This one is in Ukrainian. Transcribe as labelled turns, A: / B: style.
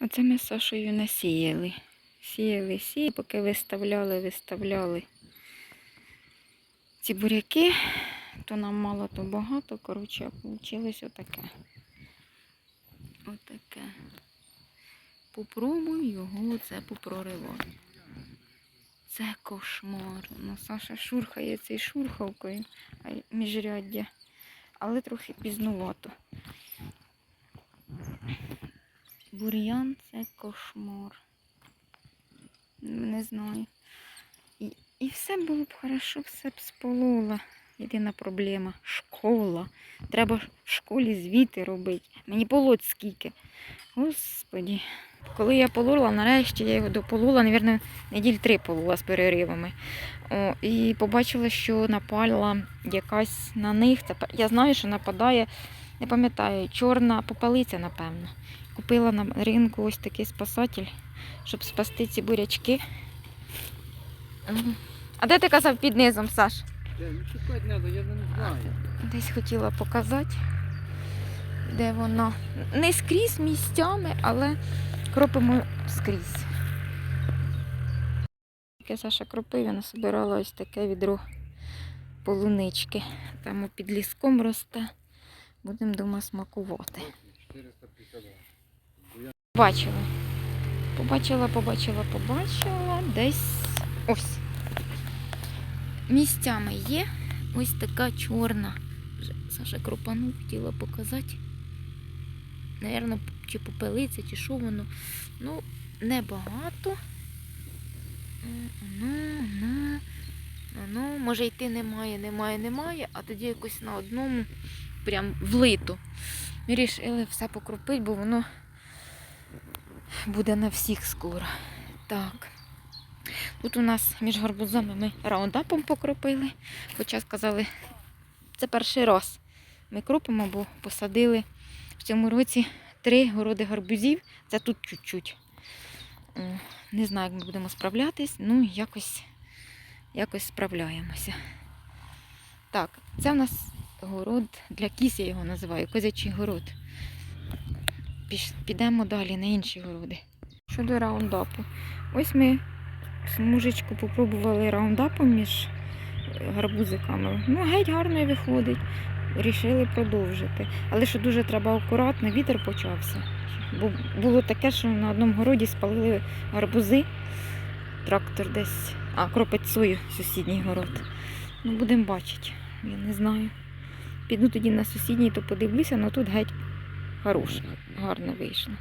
A: Оце ми з Сашою насіяли. Сіяли, сіяли, поки виставляли, виставляли ці буряки, то нам мало, то багато. Коротше, вийшло отаке. Отаке. Попробую його оце попроривати. Це кошмар. Ну, Саша шурхає цей шурхавкою, міжряддя. Але трохи пізнувато. Бур'ян це кошмар. Не знаю. І, і все було б хорошо, все б сполола. Єдина проблема школа. Треба в школі звіти робити. Мені полоть скільки. Господі. Коли я полола, нарешті я його дополола, мабуть, неділь три полола з переривами. О, і побачила, що напала якась на них. Я знаю, що нападає, не пам'ятаю, чорна попелиця, напевно. Купила на ринку ось такий спасатель, щоб спасти ці бурячки. А де ти казав під низом, Саш?
B: Не шукати треба, я не знаю.
A: Десь хотіла показати, де воно. Не скрізь місцями, але кропимо скрізь. Таке Саша кропив, вона собирала ось таке відро полунички. Там під ліском росте. Будемо дома смакувати. Побачила. Побачила, побачила, побачила. Десь ось. Місцями є ось така чорна. Саша кропанув, хотіла показати. Навірно, чи попелиця, чи що воно. Ну, небагато. Ну, ну, ну, може йти немає, немає, немає, а тоді якось на одному прям влито. Вирішили все покропити, бо воно буде на всіх скоро. Так. Тут у нас між гарбузами ми раундапом покропили. Хоча сказали, це перший раз. Ми кропимо, бо посадили в цьому році три городи гарбузів. Це тут чуть-чуть. Не знаю, як ми будемо справлятись, ну якось, якось справляємося. Так, це в нас город для кіс, я його називаю, козячий город. Підемо далі на інші городи. Щодо раундапу. Ось ми смужечку попробували раундапом між е, гарбузиками. Ну, геть гарно виходить. Рішили продовжити. Але що дуже треба акуратно, вітер почався. Бо було таке, що на одному городі спалили гарбузи. Трактор десь, а кропить сою сусідній город. Ну, будемо бачити. Я не знаю. Піду тоді на сусідній, то подивлюся, але тут геть хороше, гарно вийшло.